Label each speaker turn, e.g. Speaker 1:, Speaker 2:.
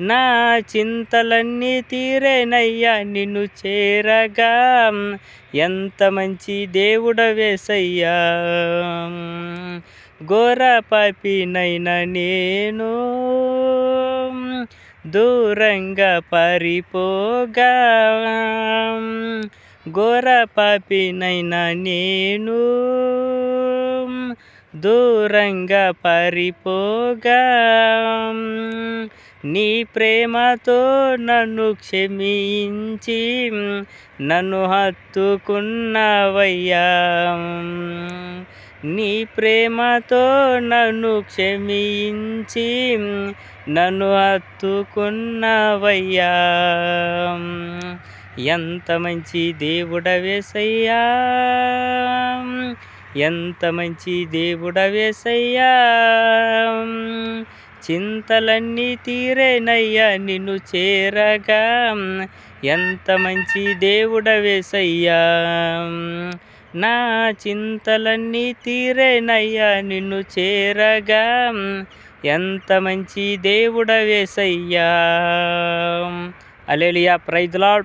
Speaker 1: నా చింతలన్నీ తీరేనయ్యా నిన్ను చేరగా. ఎంత మంచి దేవుడ వేసయ్యా గోర పాపినైనా నేను దూరంగా పారిపోగా. గోర పాపినైనా నేను దూరంగా పారిపోగా. నీ ప్రేమతో నన్ను క్షమించి. నన్ను హత్తుకున్నావయ్యా. నీ ప్రేమతో నన్ను క్షమించి. నన్ను హత్తుకున్నావయ్యా. ఎంత మంచి దేవుడవేసయ్యా. ఎంత మంచి దేవుడవేసయ్యా? చింతలన్నీ తీరేనయ్యా నిన్ను చేరగా. ఎంత మంచి దేవుడవేసయ్యా? నా చింతలన్నీ తీరేనయ్యా నిన్ను చేరగా. ఎంత మంచి దేవుడవేసయ్యా? అలెలియా ప్రైజ్లాడ్